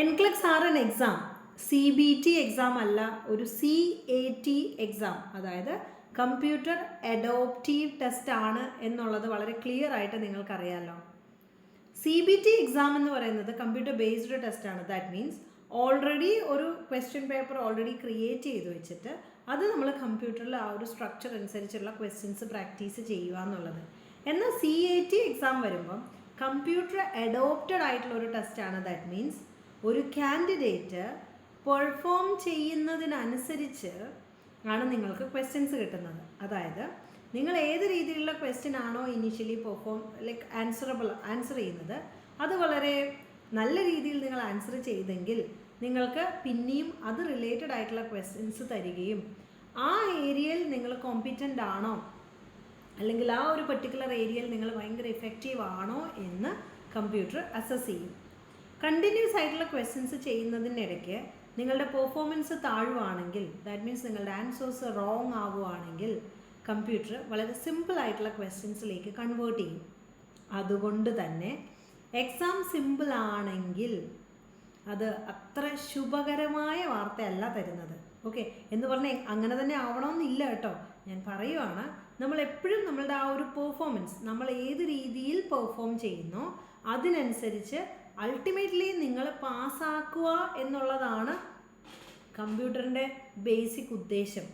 NCLEX R N exam C B T exam അല്ല ഒരു C A T exam അതായത് computer adoptive test ആണ് എന്നുള്ളത് വളരെ ക്ലിയർ ആയിട്ട് നിങ്ങൾക്കറിയാമല്ലോ സി ബി ടി എക്സാം എന്ന് പറയുന്നത് കമ്പ്യൂട്ടർ ബേസ്ഡ് ടെസ്റ്റ് ആണ്. ദാറ്റ് മീൻസ് ഓൾറെഡി ഒരു ക്വസ്റ്റ്യൻ പേപ്പർ ഓൾറെഡി ക്രിയേറ്റ് ചെയ്ത് വെച്ചിട്ട് അത് നമ്മൾ കമ്പ്യൂട്ടറിൽ ആ ഒരു സ്ട്രക്ചർ അനുസരിച്ചുള്ള ക്വസ്റ്റ്യൻസ് പ്രാക്ടീസ് ചെയ്യുക എന്നുള്ളത്. എന്നാൽ സി എ ടി എക്സാം വരുമ്പം കമ്പ്യൂട്ടർ അഡോപ്റ്റഡ് ആയിട്ടുള്ള ഒരു ടെസ്റ്റാണ് ദാറ്റ് മീൻസ് ഒരു കാൻഡിഡേറ്റ് പെർഫോം ചെയ്യുന്നതിനനുസരിച്ച് ആണ് നിങ്ങൾക്ക് ക്വസ്റ്റ്യൻസ് കിട്ടുന്നത്. അതായത് നിങ്ങൾ ഏത് രീതിയിലുള്ള ക്വസ്റ്റ്യൻ ആണോ initially perform like answerable answer ചെയ്യുന്നത് അത് വളരെ നല്ല രീതിയിൽ നിങ്ങൾ ആൻസർ ചെയ്തെങ്കിൽ നിങ്ങൾക്ക് പിന്നെയും അത് റിലേറ്റഡ് ആയിട്ടുള്ള ക്വസ്റ്റ്യൻസ് തരികയും ആ ഏരിയയിൽ നിങ്ങൾ കോമ്പിറ്റന്റ് ആണോ അല്ലെങ്കിൽ ആ ഒരു പെർട്ടിക്കുലർ ഏരിയയിൽ നിങ്ങൾ ഭയങ്കര ഇഫക്റ്റീവ് ആണോ എന്ന് കമ്പ്യൂട്ടർ അസസ് ചെയ്യും. കണ്ടിന്യൂസ് ആയിട്ടുള്ള ക്വസ്റ്റ്യൻസ് ചെയ്യുന്നതിനിടയ്ക്ക് നിങ്ങളുടെ പെർഫോമൻസ് താഴുവാണെങ്കിൽ ദാറ്റ് മീൻസ് നിങ്ങളുടെ ആൻസേഴ്സ് റോങ് ആവുകയാണെങ്കിൽ കമ്പ്യൂട്ടർ വളരെ സിമ്പിൾ ആയിട്ടുള്ള ക്വസ്റ്റ്യൻസിലേക്ക് കൺവേർട്ട് ചെയ്യും. അതുകൊണ്ട് തന്നെ എക്സാം സിമ്പിൾ ആണെങ്കിൽ അത് അത്ര ശുഭകരമായ വാർത്തയല്ല തരുന്നത്. ഓക്കെ എന്ന് പറഞ്ഞാൽ അങ്ങനെ തന്നെ ആവണമെന്നില്ല കേട്ടോ. ഞാൻ പറയുവാണ് നമ്മൾ എപ്പോഴും നമ്മളുടെ ആ ഒരു പെർഫോമൻസ് നമ്മൾ ഏത് രീതിയിൽ പെർഫോം ചെയ്യുന്നോ അതിനനുസരിച്ച് അൾട്ടിമേറ്റ്ലി നിങ്ങൾ പാസ്സാക്കുക എന്നുള്ളതാണ് കമ്പ്യൂട്ടറിന്റെ ബേസിക് ഉദ്ദേശം.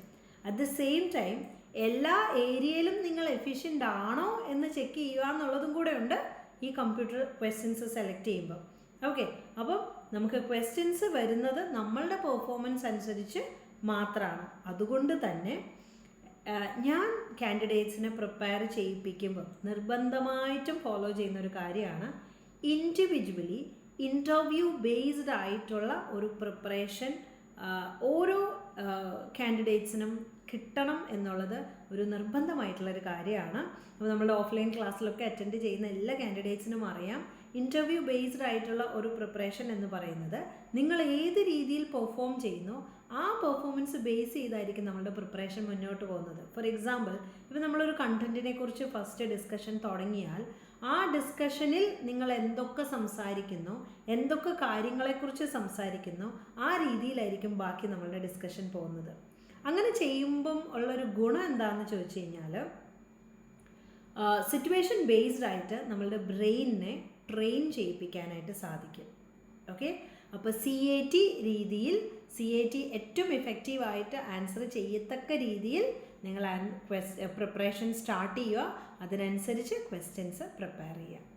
അറ്റ് ദ സെയിം ടൈം എല്ലാ ഏരിയയിലും നിങ്ങൾ എഫിഷ്യന്റ് ആണോ എന്ന് ചെക്ക് ചെയ്യുക എന്നുള്ളതും കൂടെ ഉണ്ട് ഈ കമ്പ്യൂട്ടർ ക്വസ്റ്റ്യൻസ് സെലക്ട് ചെയ്യുമ്പോൾ ഓക്കെ അപ്പം നമുക്ക് ക്വസ്റ്റ്യൻസ് വരുന്നത് നമ്മളുടെ പെർഫോമൻസ് അനുസരിച്ച് മാത്രമാണ് അതുകൊണ്ട് തന്നെ ഞാൻ കാൻഡിഡേറ്റ്സിനെ പ്രിപ്പയർ ചെയ്യിപ്പിക്കുമ്പോൾ നിർബന്ധമായിട്ടും ഫോളോ ചെയ്യുന്ന ഒരു കാര്യമാണ് ഇൻഡിവിജ്വലി ഇന്റർവ്യൂ ബേസ്ഡ് ആയിട്ടുള്ള ഒരു പ്രിപ്പറേഷൻ ഓരോ കാൻഡിഡേറ്റ്സിനും കിട്ടണം എന്നുള്ളത് ഒരു നിർബന്ധമായിട്ടുള്ളൊരു കാര്യമാണ്. അപ്പോൾ നമ്മൾ ഓഫ്ലൈൻ ക്ലാസ്സിലൊക്കെ അറ്റൻഡ് ചെയ്യുന്ന എല്ലാ കാൻഡിഡേറ്റ്സിനും അറിയാം. ഇന്റർവ്യൂ ബേസ്ഡ് ആയിട്ടുള്ള ഒരു പ്രിപ്പറേഷൻ എന്ന് പറയുന്നത് നിങ്ങൾ ഏത് രീതിയിൽ പെർഫോം ചെയ്യുന്നു ആ പെർഫോമൻസ് ബേസ് ചെയ്തായിരിക്കും നമ്മളുടെ പ്രിപ്പറേഷൻ മുന്നോട്ട് പോകുന്നത്. ഫോർ എക്സാമ്പിൾ ഇപ്പോൾ നമ്മളൊരു കണ്ടന്റിനെ കുറിച്ച് ഫസ്റ്റ് ഡിസ്കഷൻ തുടങ്ങിയാൽ ആ ഡിസ്കഷനിൽ നിങ്ങൾ എന്തൊക്കെ സംസാരിക്കുന്നു എന്തൊക്കെ കാര്യങ്ങളെക്കുറിച്ച് സംസാരിക്കുന്നു ആ രീതിയിലായിരിക്കും ബാക്കി നമ്മളുടെ ഡിസ്കഷൻ പോകുന്നത്. അങ്ങനെ ചെയ്യുമ്പം ഉള്ളൊരു ഗുണം എന്താണെന്ന് ചോദിച്ചു കഴിഞ്ഞാൽ സിറ്റുവേഷൻ ബേസ്ഡ് ആയിട്ട് നമ്മളുടെ ബ്രെയിനിനെ ട്രെയിൻ ചെയ്യിപ്പിക്കാനായിട്ട് സാധിക്കും. ഓക്കെ അപ്പോൾ സി എ ടി രീതിയിൽ സി എ ടി ഏറ്റവും എഫക്റ്റീവായിട്ട് ആൻസർ ചെയ്യത്തക്ക രീതിയിൽ നിങ്ങൾ പ്രിപ്പറേഷൻ സ്റ്റാർട്ട് ചെയ്യുക. അതിനനുസരിച്ച് ക്വസ്റ്റ്യൻസ് പ്രിപ്പയർ ചെയ്യുക.